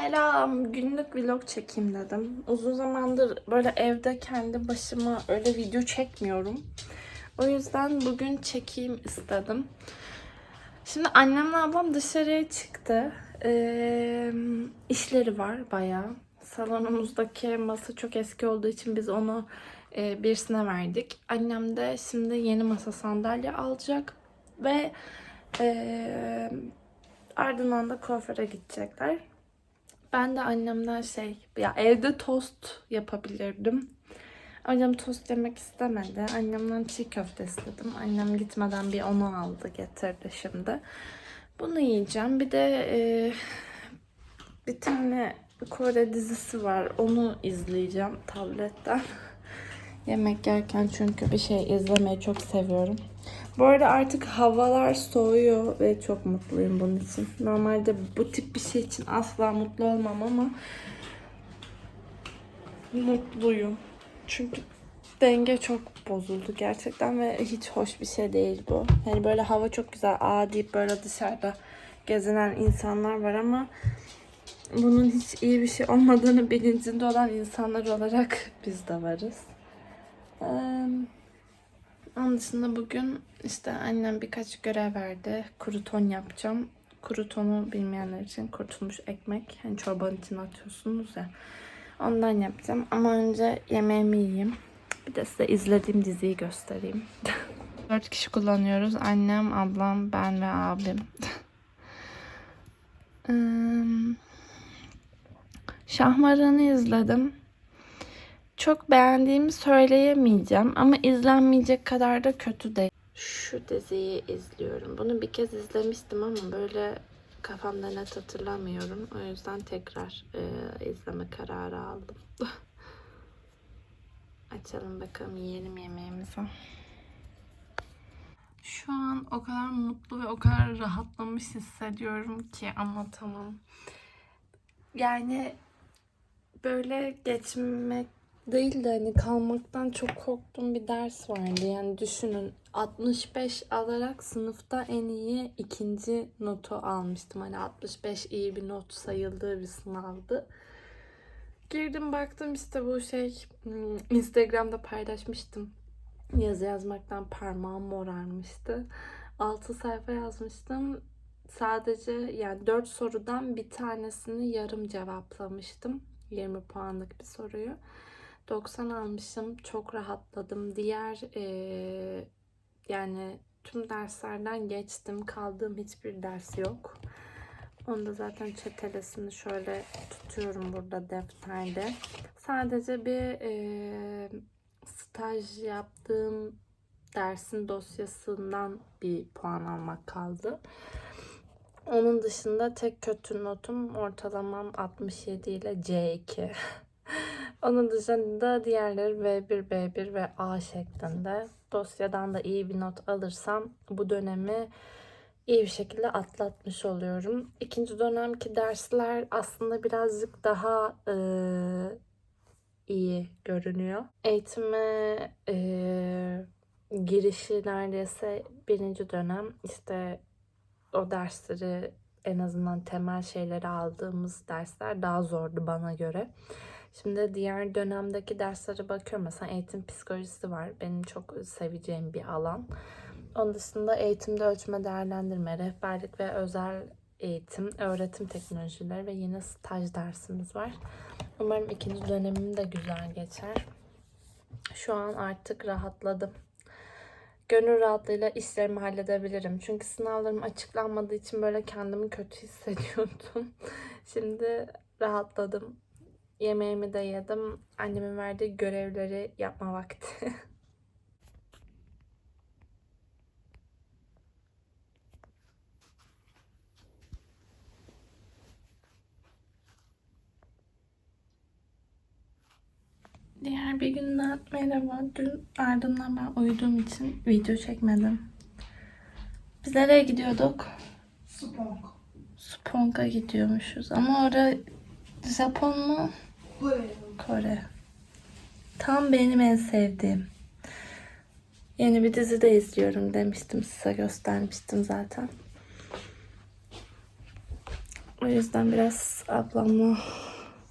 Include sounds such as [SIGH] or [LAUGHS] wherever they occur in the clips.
Selam. Günlük vlog çekeyim dedim. Uzun zamandır böyle evde kendi başıma öyle video çekmiyorum. O yüzden bugün çekeyim istedim. Şimdi annemle ablam dışarıya çıktı. Ee, işleri var bayağı. Salonumuzdaki masa çok eski olduğu için biz onu e, birisine verdik. Annem de şimdi yeni masa sandalye alacak ve e, ardından da kuaföre gidecekler. Ben de annemden şey, ya evde tost yapabilirdim. Annem tost yemek istemedi. Annemden çiğ köfte istedim. Annem gitmeden bir onu aldı getirdi şimdi. Bunu yiyeceğim. Bir de e, bir tane Kore dizisi var. Onu izleyeceğim tabletten. [LAUGHS] Yemek yerken çünkü bir şey izlemeyi çok seviyorum. Bu arada artık havalar soğuyor ve çok mutluyum bunun için. Normalde bu tip bir şey için asla mutlu olmam ama mutluyum. Çünkü denge çok bozuldu gerçekten ve hiç hoş bir şey değil bu. Hani böyle hava çok güzel aa deyip böyle dışarıda gezinen insanlar var ama bunun hiç iyi bir şey olmadığını bilincinde olan insanlar olarak biz de varız. Eee onun dışında bugün işte annem birkaç görev verdi. Kruton yapacağım. Krutonu bilmeyenler için kurutulmuş ekmek. Hani çorbanın içine atıyorsunuz ya. Ondan yapacağım. Ama önce yemeğimi yiyeyim. Bir de size izlediğim diziyi göstereyim. [LAUGHS] Dört kişi kullanıyoruz. Annem, ablam, ben ve abim. [LAUGHS] Şahmaran'ı izledim. Çok beğendiğimi söyleyemeyeceğim ama izlenmeyecek kadar da kötü değil. Şu diziyi izliyorum. Bunu bir kez izlemiştim ama böyle kafamda net hatırlamıyorum. O yüzden tekrar e, izleme kararı aldım. [LAUGHS] Açalım bakalım yiyelim yemeğimizi. Şu an o kadar mutlu ve o kadar rahatlamış hissediyorum ki anlatamam. Yani böyle geçmek değil de hani kalmaktan çok korktuğum bir ders vardı. Yani düşünün 65 alarak sınıfta en iyi ikinci notu almıştım. Hani 65 iyi bir not sayıldığı bir sınavdı. Girdim baktım işte bu şey hmm, Instagram'da paylaşmıştım. Yazı yazmaktan parmağım morarmıştı. 6 sayfa yazmıştım. Sadece yani 4 sorudan bir tanesini yarım cevaplamıştım. 20 puanlık bir soruyu. 90 almışım. Çok rahatladım. Diğer eee, yani tüm derslerden geçtim. Kaldığım hiçbir ders yok. Onu da zaten çetelesini şöyle tutuyorum burada defterde. Sadece bir eee, staj yaptığım dersin dosyasından bir puan almak kaldı. Onun dışında tek kötü notum ortalamam 67 ile C2. [LAUGHS] Onun dışında diğerleri V1, B1 ve A şeklinde. Dosyadan da iyi bir not alırsam bu dönemi iyi bir şekilde atlatmış oluyorum. İkinci dönemki dersler aslında birazcık daha e, iyi görünüyor. Eğitime e, girişi neredeyse birinci dönem. İşte o dersleri en azından temel şeyleri aldığımız dersler daha zordu bana göre. Şimdi diğer dönemdeki derslere bakıyorum. Mesela eğitim psikolojisi var. Benim çok seveceğim bir alan. Onun dışında eğitimde ölçme değerlendirme, rehberlik ve özel eğitim, öğretim teknolojileri ve yine staj dersimiz var. Umarım ikinci dönemim de güzel geçer. Şu an artık rahatladım. Gönül rahatlığıyla işlerimi halledebilirim. Çünkü sınavlarım açıklanmadığı için böyle kendimi kötü hissediyordum. [LAUGHS] Şimdi rahatladım. Yemeğimi de yedim. Annemin verdiği görevleri yapma vakti. [LAUGHS] Diğer bir günden merhaba. Dün ardından ben uyuduğum için video çekmedim. Biz nereye gidiyorduk? Spong. Spong'a gidiyormuşuz. Ama orada Japon mu? Kore. Kore. Tam benim en sevdiğim. Yeni bir dizi de izliyorum demiştim size göstermiştim zaten. O yüzden biraz ablamla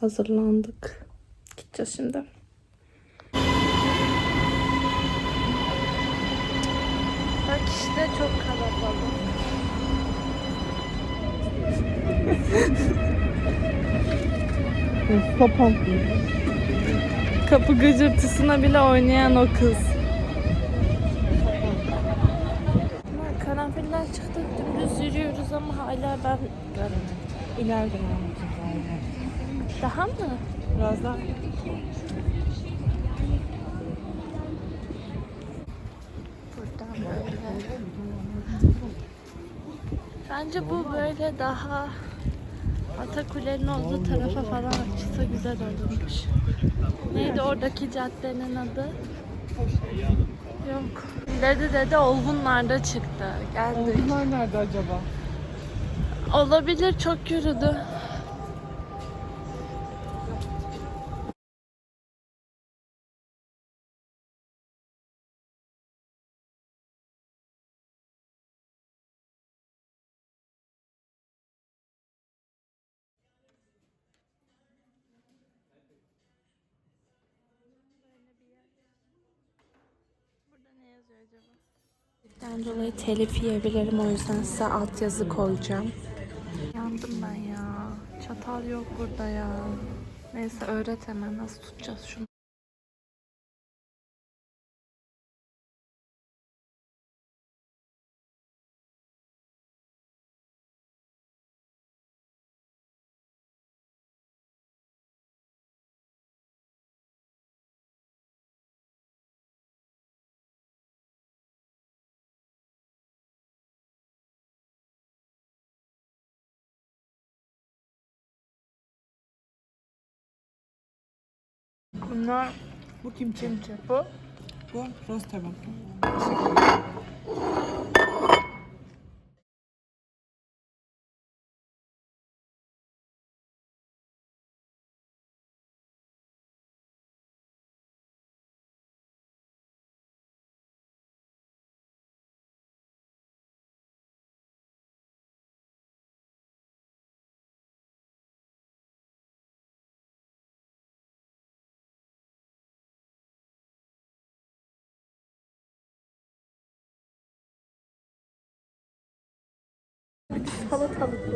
hazırlandık. Gideceğiz şimdi. Bak işte çok kalabalık. [LAUGHS] Papam. Kapı gıcırtısına bile oynayan o kız. Karanfiller çıktı dümdüz yürüyoruz ama hala ben göremedim. İleride yani. Daha mı? Biraz daha. Buradan böyle. Bence bu böyle daha Atakule'nin olduğu tarafa falan açılsa güzel olurmuş. Neydi oradaki caddenin adı? Yok. Dedi dedi Olgunlar'da çıktı. Geldik. Bunlar nerede acaba? Olabilir çok yürüdü. Yazıyor acaba? Ben dolayı telif yiyebilirim o yüzden size altyazı koyacağım. Yandım ben ya. Çatal yok burada ya. Neyse öğret hemen nasıl tutacağız şunu. Bunlar Bu kimçi. kimçi. Bu Bu rosterman. Salatalık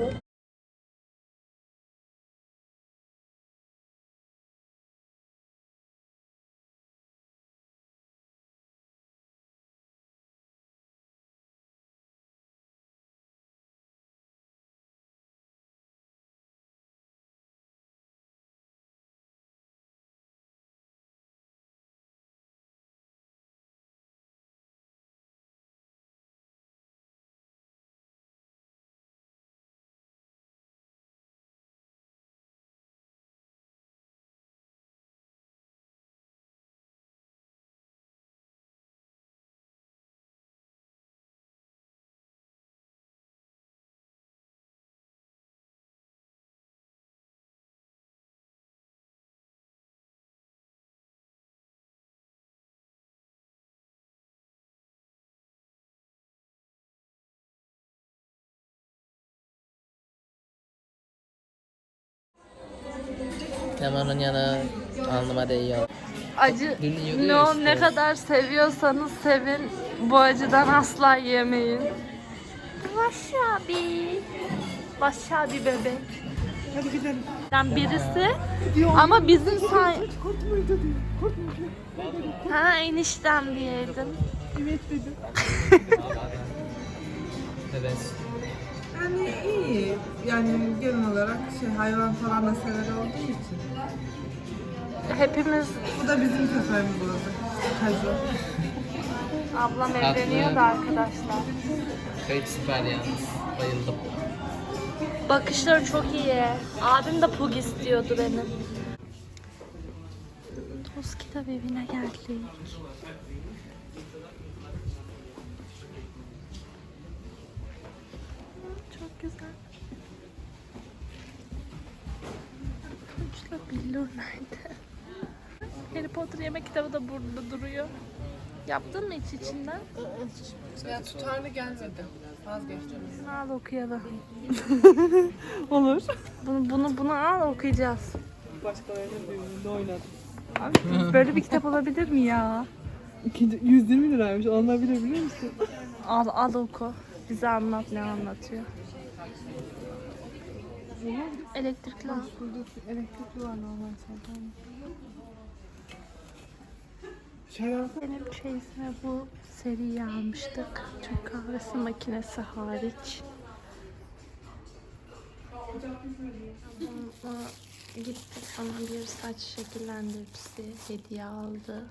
bu. Yamanın yanı alnıma değiyor. Acı yiyordu ne, işte. kadar seviyorsanız sevin. Bu acıdan asla yemeyin. Wasabi. Wasabi bebek. Hadi gidelim. Yani birisi ama bizim say... Ha eniştem diyeydin. Evet dedi. Evet. Yani iyi. Yani genel olarak şey hayvan falan da sever olduğu için. Hepimiz Bu da bizim köpeğimiz oldu. Kazu. ablam evleniyor da arkadaşlar. Kayıt süper yalnız. Bayıldım. Bakışları çok iyi. Abim de pug istiyordu benim. Toz kitap evine geldik. Çok güzel. Tunç'la Billur nerede? Harry Potter yemek kitabı da burada duruyor. Yaptın mı hiç içinden? Ya tutarlı gelmedi. Vazgeçtim. Al okuyalım. [LAUGHS] Olur. Bunu bunu bunu al okuyacağız. Başkalarının düğününde oynadım. Abi böyle bir kitap olabilir mi ya? İkinci, 120 liraymış. Alınabilir biliyor musun? Al al oku. Bize anlat ne anlatıyor. Elektrikli. Burada elektrikli var normal zaten. Şey yapsana. Benim çeyizime bu seriyi almıştık. Türk kahvesi makinesi hariç. Ama gittik bana bir saç şekillendiricisi hediye aldı.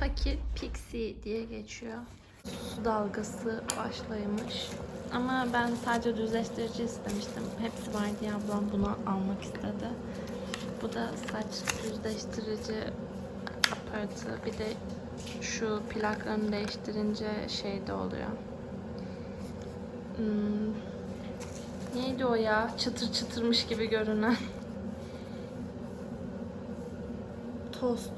Fakir Pixie diye geçiyor. Su dalgası başlaymış. Ama ben sadece düzleştirici istemiştim. Hepsi var diye ablam bunu almak istedi. Bu da saç düzleştirici aparatı. Bir de şu plaklarını değiştirince şey de oluyor. Hmm, neydi o ya? Çıtır çıtırmış gibi görünen. [LAUGHS] Tost.